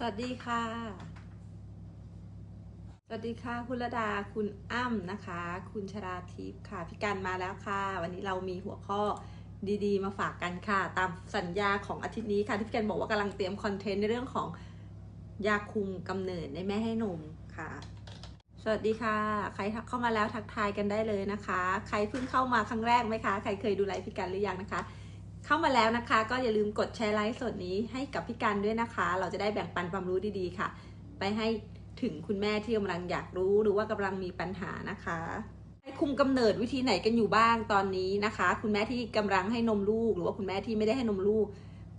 สวัสดีค่ะ สวัสดีค่ะ คุณระดา คุณอ้ำนะคะ คุณชราทิพย์ค่ะ พี่กันมาแล้วค่ะ วันนี้เรามีหัวข้อดีๆ มาฝากกันค่ะ ตามสัญญาของอาทิตย์นี้ค่ะ ที่พี่กันบอกว่ากำลังเตรียมคอนเทนต์ในเรื่องของยาคุมกำเนิดในแม่ให้นมค่ะ สวัสดีค่ะ ใครเข้ามาแล้วทักทายกันได้เลยนะคะ ใครเพิ่งเข้ามาครั้งแรกไหมคะ ใครเคยดูไลฟ์พี่กันหรือยังนะคะ เข้ามาแล้วนะคะ ก็อย่าลืมกดแชร์ไลฟ์สดนี้ให้กับพี่กันด้วยนะคะ เราจะได้แบ่งปันความรู้ดีๆค่ะ ไปให้ถึงคุณแม่ที่กำลังอยากรู้หรือว่ากำลังมีปัญหานะคะคุมกำเนิดวิธีไหนกันอยู่บ้างตอนนี้นะคะ คุณแม่ที่กำลังให้นมลูก หรือว่าคุณแม่ที่ไม่ได้ให้นมลูก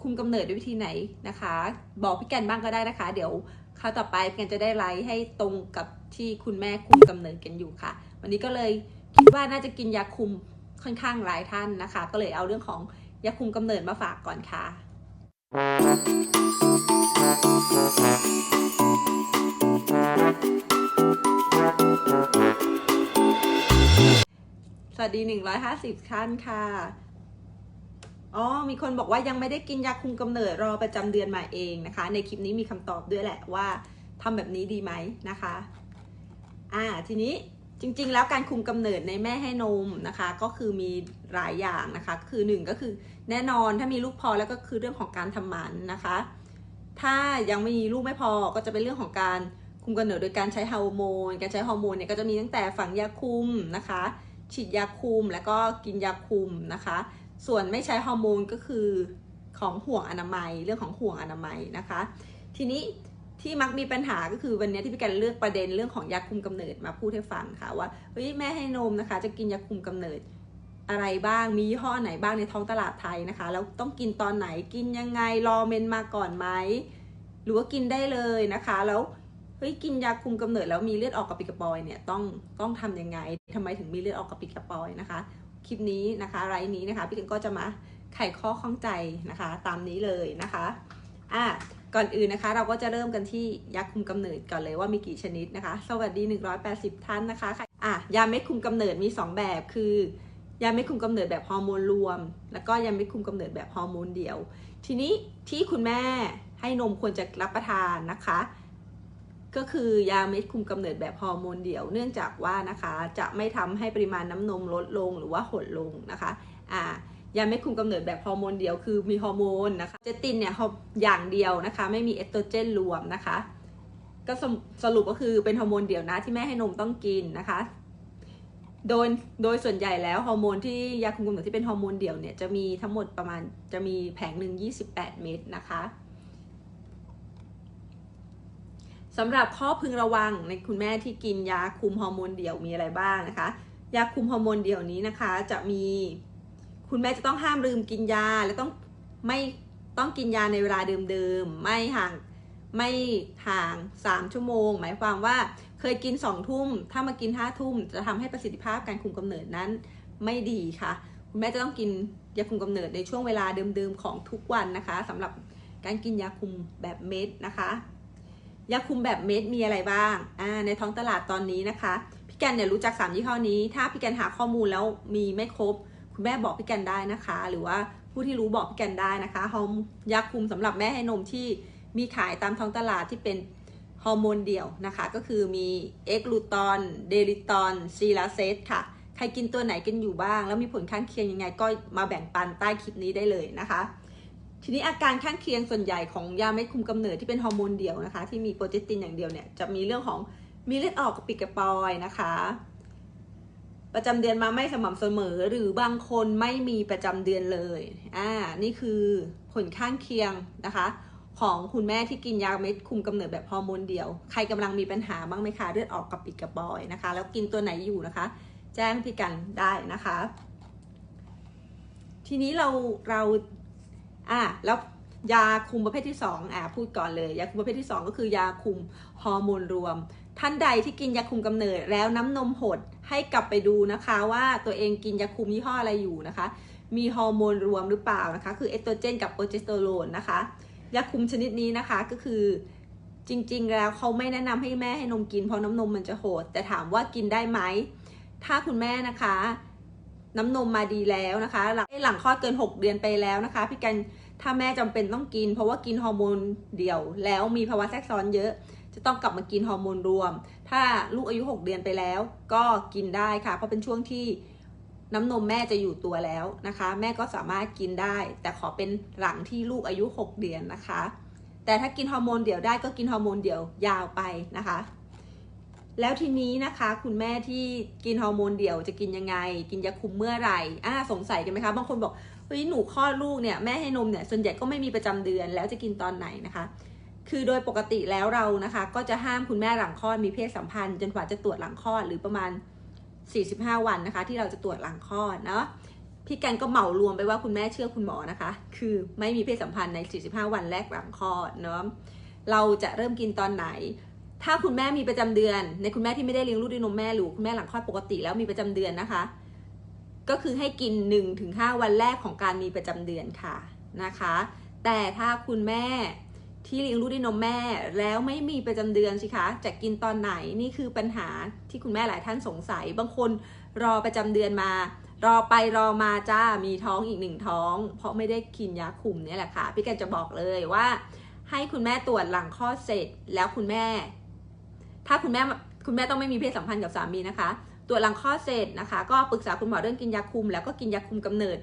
คุมกำเนิดด้วยวิธีไหนนะคะ บอกพี่กันบ้างก็ได้นะคะ เดี๋ยวคราวต่อไปพี่กันจะได้ไลฟ์ให้ตรงกับที่คุณแม่คุมกำเนิดกันอยู่ค่ะ วันนี้ก็เลยคิดว่าน่าจะกินยาคุมค่อนข้างหลายท่านนะคะ ก็เลยเอาเรื่องของ ยาคุมกำเนิดมาฝากก่อนค่ะ สวัสดี 150ท่านค่ะ อ๋อ มีคนบอกว่ายังไม่ได้กินยาคุมกำเนิดรอประจำเดือนมาเองนะคะ ในคลิปนี้มีคำตอบด้วยแหละว่าทำแบบนี้ดีไหมนะคะ อ่า ทีนี้ จริงๆ แล้วการคุมกำเนิดในแม่ให้นมนะคะ ก็คือมีหลายอย่างนะคะ คือหนึ่งก็คือแน่นอนถ้ามีลูกพอแล้วก็คือเรื่องของการทำหมันนะคะ ถ้ายังไม่มีลูกไม่พอก็จะเป็นเรื่องของการคุมกำเนิดโดยการใช้ฮอร์โมน การใช้ฮอร์โมนเนี่ยก็จะมีตั้งแต่ฝังยาคุมนะคะ ฉีดยาคุมแล้วก็กินยาคุมนะคะ ส่วนไม่ใช้ฮอร์โมนก็คือของห่วงอนามัย เรื่องของห่วงอนามัยนะคะ ทีนี้ ที่มักมีปัญหาก็คือวันนี้ที่พี่กันเลือกประเด็นเรื่องของยาคุมกำเนิดมาพูดให้ฟังค่ะว่าเฮ้ยแม่ให้นมนะคะ จะกินยาคุมกำเนิดอะไรบ้างมียี่ห้อไหนบ้างในท้องตลาดไทยนะคะแล้วต้องกินตอนไหนกินยังไงรอเมนมาก่อนไหมหรือว่ากินได้เลยนะคะแล้วเฮ้ยกินยาคุมกำเนิดแล้วมีเลือดออกกระปิดกระปอยเนี่ยต้องต้องทำยังไงทำไมถึงมีเลือดออกกระปิดกระปอยนะคะ คลิปนี้นะคะไลฟ์นี้นะคะ พี่กันก็จะมาไขข้อข้องใจนะคะ ตามนี้เลยนะคะอะ ก่อนอื่นนะคะ เราก็จะเริ่มกันที่ยาคุมกำเนิดก่อนเลยว่ามีกี่ชนิดนะคะ สวัสดี 180 ท่านนะคะอะยาเม็ดคุมกำเนิดมี 2 แบบคือยาเม็ดคุมกำเนิดแบบฮอร์โมนรวม แล้วก็ยาเม็ดคุมกำเนิดแบบฮอร์โมนเดียว ทีนี้ที่คุณแม่ให้นมควรจะรับประทานนะคะ ก็คือยาเม็ดคุมกำเนิดแบบฮอร์โมนเดี่ยว เนื่องจากว่านะคะจะไม่ทำให้ปริมาณน้ำนมลดลงหรือว่าหดลงนะคะอ่า ยาเม็ดคุมกำเนิดแบบฮอร์โมนเดียวคือมีฮอร์โมนนะคะเจตินเนี่ยอย่างเดียวนะคะ ไม่มีเอสโตรเจนรวมนะคะ ก็สรุปสรุปก็คือเป็นฮอร์โมนเดี่ยวนะที่แม่ให้นมต้องกินนะคะ โดยโดยส่วนใหญ่แล้วฮอร์โมนที่ยาคุมกำเนิดที่เป็นฮอร์โมนเดี่ยวเนี่ยจะมีทั้งหมดประมาณจะมีแผงหนึ่ง28 เม็ดนะคะสำหรับข้อพึงระวังในคุณแม่ที่กินยาคุมฮอร์โมนเดี่ยวมีอะไรบ้างนะคะ ยาคุมฮอร์โมนเดี่ยวนี้นะคะจะมี คุณแม่จะต้องห้ามลืมกินยาและต้องไม่ต้องกินยาในเวลาเดิมๆไม่ห่างไม่ห่าง 3 ชั่วโมง หมายความว่าเคยกิน 2 ทุ่ม ถ้ามากิน 5 ทุ่ม จะทำให้ประสิทธิภาพการคุมกำเนิดนั้นไม่ดีค่ะ คุณแม่จะต้องกินยาคุมกำเนิดในช่วงเวลาเดิมๆของทุกวันนะคะสำหรับการกินยาคุมแบบเม็ดนะคะยาคุมแบบเม็ดมีอะไรบ้างอ่าในท้องตลาดตอนนี้นะคะ พี่แกนเนี่ยรู้จัก 3 ยี่ห้อนี้ ถ้าพี่แกนหาข้อมูลแล้วมีไม่ครบ คุณแม่บอกพี่แกนได้นะคะ หรือว่าผู้ที่รู้บอกพี่แกนได้นะคะฮอร์ยาคุมสำหรับแม่ให้นมที่มีขายตามท้องตลาดที่เป็นฮอร์โมนเดี่ยวนะคะ ก็คือมีเอ็กลูตอนเดลิตอนซีลาเซตค่ะ ใครกินตัวไหนกันอยู่บ้าง แล้วมีผลข้างเคียงยังไงก็มาแบ่งปันใต้คลิปนี้ได้เลยนะคะ ทีนี้อาการข้างเคียงส่วนใหญ่ของยาเม็ดคุมกำเนิดที่เป็นฮอร์โมนเดี่ยวนะคะ ที่มีโปรเจสตินอย่างเดียวเนี่ยจะมีเรื่องของมีเลือดออกกระปิดกระปอยนะคะ ประจำเดือนมาไม่สม่ำเสมอหรือบางคนไม่มีประจำเดือนเลย อ่า นี่คือผลข้างเคียงนะคะ ของคุณแม่ที่กินยาเม็ดคุมกำเนิดแบบฮอร์โมนเดียว ใครกำลังมีปัญหาบ้างไหมคะเลือดออกกระปิดกระปอยนะคะ แล้วกินตัวไหนอยู่นะคะ แจ้งพี่กันได้นะคะ ทีนี้เราเรา อะแล้ว ยาคุมประเภทที่2อะพูดก่อนเลย ยาคุมประเภทที่ 2 ก็คือยาคุมฮอร์โมนรวม ท่านใดที่กินยาคุมกำเนิดแล้วน้ำนมหดให้กลับไปดูนะคะว่าตัวเองกินยาคุมยี่ห้ออะไรอยู่นะคะ มีฮอร์โมนรวมหรือเปล่านะคะ คือเอสโตรเจนกับโปรเจสเตอโรนนะคะ ยาคุมชนิดนี้นะคะก็คือจริงๆ แล้วเขาไม่แนะนำให้แม่ให้นมกินเพราะน้ำนมมันจะโหด แต่ถามว่ากินได้ไหม ถ้าคุณแม่นะคะ น้ำนมมาดีแล้วนะคะ หลังหลังคลอดเกิน 6 เดือนไปแล้วนะคะ พี่กัน ถ้าแม่จำเป็นต้องกิน เพราะว่ากินฮอร์โมนเดี่ยว แล้วมีภาวะแทรกซ้อนเยอะ จะต้องกลับมากินฮอร์โมนรวม ถ้าลูกอายุ 6 เดือนไปแล้ว ก็กินได้ค่ะ เพราะเป็นช่วงที่น้ำนมแม่จะอยู่ตัวแล้วนะคะ แม่ก็สามารถกินได้ แต่ขอเป็นหลังที่ลูกอายุ 6 เดือนนะคะ แต่ถ้ากินฮอร์โมนเดี่ยวได้ก็กินฮอร์โมนเดี่ยวยาวไปนะคะ แล้วทีนี้นะคะคุณแม่ที่กินฮอร์โมนเดี่ยวจะกินยังไง กินยาคุมเมื่อไหร่อ่าสงสัยกันไหมคะ บางคนบอก เฮ้ยหนูคลอดลูกเนี่ยแม่ให้นมเนี่ยส่วนใหญ่ก็ไม่มีประจำเดือนแล้วจะกินตอนไหนนะคะ คือโดยปกติแล้วเรานะคะ ก็จะห้ามคุณแม่หลังคลอดมีเพศสัมพันธ์ จนกว่าจะตรวจหลังคลอดหรือประมาณ 45 วันนะคะ ที่เราจะตรวจหลังคลอดเนาะพี่แกนก็เหมารวมไปว่าคุณแม่เชื่อคุณหมอนะคะ คือไม่มีเพศสัมพันธ์ใน 45 วันแรกหลังคลอดเนาะเราจะเริ่มกินตอนไหน ถ้าคุณแม่มีประจำเดือน ในคุณแม่ที่ไม่ได้เลี้ยงลูกด้วยนมแม่หรือคุณแม่หลังคลอดปกติแล้วมีประจำเดือนนะคะ ก็คือให้กิน 1-5 วันแรกของการมีประจำเดือนค่ะนะคะ แต่ถ้าคุณแม่ที่เลี้ยงลูกด้วยนมแม่แล้วไม่มีประจำเดือนสิคะจะกินตอนไหนนี่คือปัญหาที่คุณแม่หลายท่านสงสัย บางคนรอประจำเดือนมา รอไปรอมาจ้ามีท้องอีกหนึ่งท้อง เพราะไม่ได้กินยาคุมเนี่ยแหละค่ะ พี่กันจะบอกเลยว่า ให้คุณแม่ตรวจหลังคลอดเสร็จแล้วคุณแม่ ถ้าคุณแม่คุณแม่ต้องไม่มีเพศสัมพันธ์กับสามีนะคะ ตรวจหลังคลอดเสร็จนะคะ ก็ปรึกษาคุณหมอเรื่องกินยาคุม แล้วก็กินยาคุมกำเนิด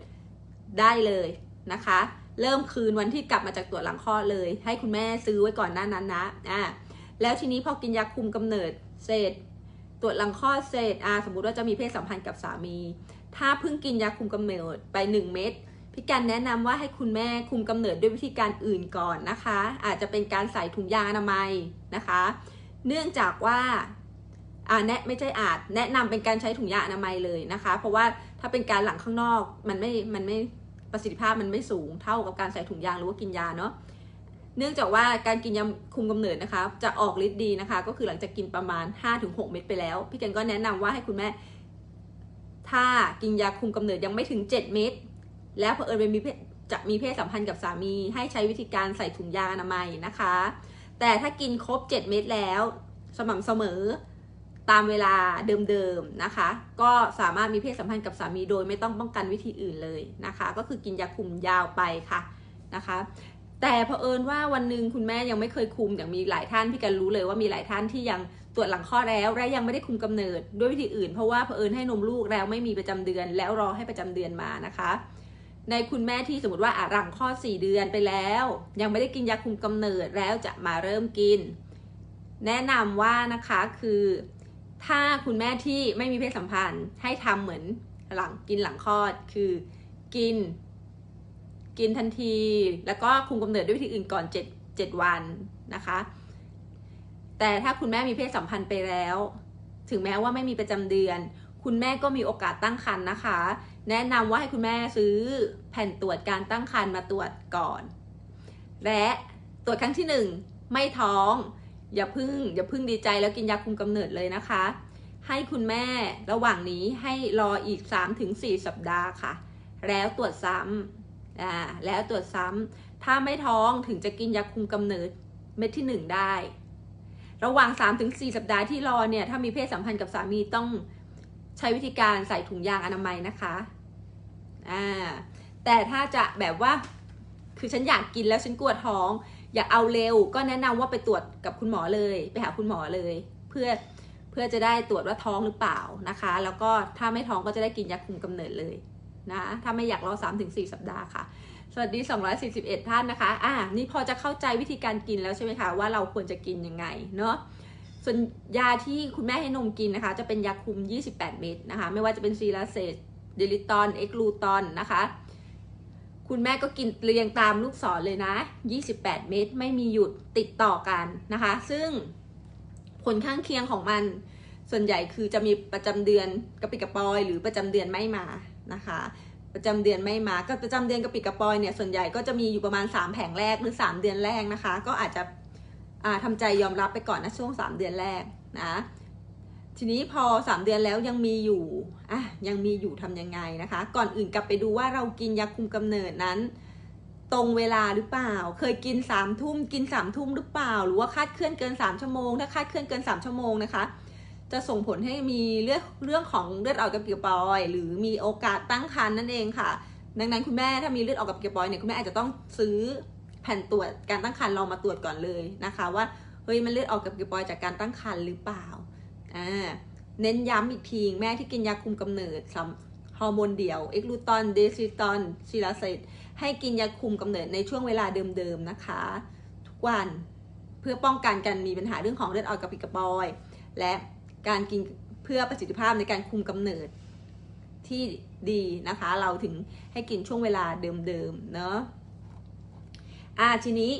ได้เลยนะคะ เริ่มคืนวันที่กลับมาจากตรวจหลังคลอดเลย ให้คุณแม่ซื้อไว้ก่อนหน้านั้นนะอ่าแล้วทีนี้พอกินยาคุมกำเนิดเสร็จ ตรวจหลังคลอดเสร็จอ่าสมมุติว่าจะมีเพศสัมพันธ์กับสามี ถ้าเพิ่งกินยาคุมกำเนิดไป 1 เม็ดพี่กันแนะนำว่าให้คุณแม่คุมกำเนิดด้วยวิธีการอื่นก่อนนะคะ อาจจะเป็นการใส่ถุงยางอนามัยนะคะ เนื่องจากว่า อ่าแนะไม่ใช่อาจแนะนำเป็นการใช้ถุงยางอนามัยเลยนะคะ เพราะว่าถ้าเป็นการหลังข้างนอกมันไม่มันไม่ประสิทธิภาพมันไม่สูงเท่ากับการใส่ถุงยางหรือว่ากินยาเนาะเนื่องจากว่าการกินยาคุมกำเนิดนะคะ จะออกฤทธิ์ดีนะคะ ก็คือหลังจากกินประมาณ 5-6 เม็ดไปแล้ว พี่กันก็แนะนำว่าให้คุณแม่ ถ้ากินยาคุมกำเนิดยังไม่ถึง 7 เม็ดแล้วเผอิญไปมีจะมีเพศสัมพันธ์กับสามีให้ใช้วิธีการใส่ถุงยางอนามัยนะคะ แต่ถ้ากินครบ 7 เม็ดแล้ว สม่ำเสมอ ตามเวลาเดิมๆนะคะ ก็สามารถมีเพศสัมพันธ์กับสามีโดยไม่ต้องป้องกันวิธีอื่นเลยนะคะ ก็คือกินยาคุมยาวไปค่ะนะคะ แต่เผอิญว่าวันหนึ่งคุณแม่ยังไม่เคยคุมอย่างมีหลายท่านพี่กันรู้เลยว่ามีหลายท่านที่ยังตรวจหลังคลอดแล้วและยังไม่ได้คุมกำเนิดด้วยวิธีอื่น เพราะว่าเผอิญให้นมลูกแล้วไม่มีประจำเดือน แล้วรอให้ประจำเดือนมานะคะ ในคุณแม่ที่สมมติว่าอะหลังคลอด4เดือนไปแล้ว ยังไม่ได้กินยาคุมกำเนิดแล้วจะมาเริ่มกิน แนะนำว่านะคะคือ ถ้าคุณแม่ที่ไม่มีเพศสัมพันธ์ให้ทำเหมือนหลังกินหลังคลอดคือกิน กินทันที แล้วก็คุมกำเนิดด้วยวิธีอื่นก่อน7 7วันนะคะ แต่ถ้าคุณแม่มีเพศสัมพันธ์ไปแล้ว ถึงแม้ว่าไม่มีประจำเดือน คุณแม่ก็มีโอกาสตั้งครรภ์นะคะ แนะนำว่าให้คุณแม่ซื้อแผ่นตรวจการตั้งครรภ์มาตรวจก่อน และตรวจครั้งที่หนึ่งไม่ท้อง อย่าพึ่งอย่าพึ่งดีใจแล้วกินยาคุมกำเนิดเลยนะคะ ให้คุณแม่ระหว่างนี้ให้รออีก 3-4 สัปดาห์ค่ะ แล้วตรวจซ้ำอ่าแล้วตรวจซ้ำถ้าไม่ท้องถึงจะกินยาคุมกำเนิดเม็ดที่ 1 ได้ ระหว่าง 3-4 สัปดาห์ที่รอเนี่ยถ้ามีเพศสัมพันธ์กับสามีต้องใช้วิธีการใส่ถุงยางอนามัยนะคะอ่าแต่ถ้าจะแบบว่าคือฉันอยากกินแล้วฉันกลัวท้อง อย่าเอาเร็วก็แนะนำว่าไปตรวจกับคุณหมอเลย ไปหาคุณหมอเลย เพื่อเพื่อจะได้ตรวจว่าท้องหรือเปล่านะคะ แล้วก็ถ้าไม่ท้องก็จะได้กินยาคุมกำเนิดเลยนะถ้าไม่อยากรอ3-4 สัปดาห์ค่ะ สวัสดี 241 ท่านนะคะอ่านี่พอจะเข้าใจวิธีการกินแล้วใช่ไหมคะว่าเราควรจะกินยังไงเนาะส่วนยาที่คุณแม่ให้นมกินนะคะ จะเป็นยาคุม 28 เม็ดนะคะ ไม่ว่าจะเป็นซีลาเซตเดลิตอน เอ็กลูตอนนะคะ คุณแม่ก็กินเรียงตามลูกศรเลยนะ 28 เม็ดไม่มีหยุดติดต่อกันนะคะ ซึ่งผลข้างเคียงของมัน ส่วนใหญ่คือจะมีประจำเดือนกระปิกระปอย หรือประจำเดือนไม่มานะคะ ประจำเดือนไม่มาก็ประจำเดือนกระปิกระปอยเนี่ยส่วนใหญ่ก็จะมีอยู่ประมาณ 3 แผงแรกหรือ 3 เดือนแรกนะคะ ก็อาจจะอ่าทำใจยอมรับไปก่อนนะช่วง 3 เดือนแรกนะ ทีนี้พอ 3 เดือนแล้วยังมีอยู่อะยังมีอยู่ทำยังไงนะคะ ก่อนอื่นกลับไปดูว่าเรากินยาคุมกำเนิดนั้น ตรงเวลาหรือเปล่า เคยกิน3ามทุ่มกิน3ามทุ่มหรือเปล่า หรือว่าคาดเคลื่อนเกิน 3 ชั่วโมง ถ้าคาดเคลื่อนเกิน 3 ชั่วโมงนะคะ จะส่งผลให้มีเรื่องเรื่องของเลือดออกกระปิดกระปอย หรือมีโอกาสตั้งครรภ์นั่นเองค่ะ ดังนั้นคุณแม่ถ้ามีเลือดออกกับเกระปอยเนี่ยคุณแม่อาจจะต้องซื้อแผ่นตรวจการตั้งครรภ์ลองมาตรวจก่อนเลยนะคะ ว่าเฮ้ยมันเลือดออกกับเกระปอยจากการตั้งครรภ์หรือเปล่า อ่าเน้นย้ำอีกที แม่ที่กินยาคุมกำเนิดฮอร์โมนเดี่ยว เอ็กลูตอน เดซิตอนซิลาเซตให้กินยาคุมกำเนิดในช่วงเวลาเดิมๆนะคะ ทุกวันเพื่อป้องกันการมีปัญหาเรื่องของเลือดออกกับกระปอย และการกินเพื่อประสิทธิภาพในการคุมกำเนิดที่ดีนะคะ เราถึงให้กินช่วงเวลาเดิมๆเนาะอ่าทีนี้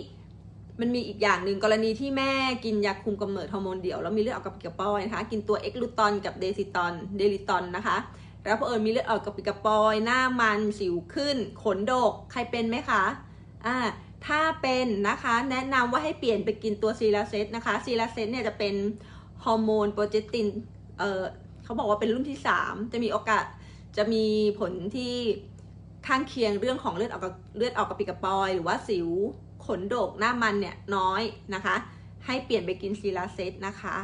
มันมีอีกอย่างหนึ่งกรณีที่แม่กินยาคุมกำเนิดฮอร์โมนเดี่ยวแล้วมีเลือดออกกับปิกาปอยนะคะ กินตัวเอ็กลูตอนกับเดซิตอนเดลิตอนนะคะ แล้วพอเอิญมีเลือดออกกับปิกาปอยหน้ามันสิวขึ้น ขนดกใครเป็นไหมคะอ่าถ้าเป็นนะคะแนะนำว่าให้เปลี่ยนไปกินตัวซีลาเซตนะคะซีลาเซตเนี่ยจะเป็นฮอร์โมนโปรเจสตินเออเขาบอกว่าเป็นรุ่นที่ 3 จะมีโอกาสจะมีผลที่ข้างเคียงเรื่องของเลือดออกกับเลือดออกกับปีกระปอย หรือว่าสิว ขนโดกหน้ามันเนี่ยน้อยนะคะ ให้เปลี่ยนไปกินซีลาเซตนะคะ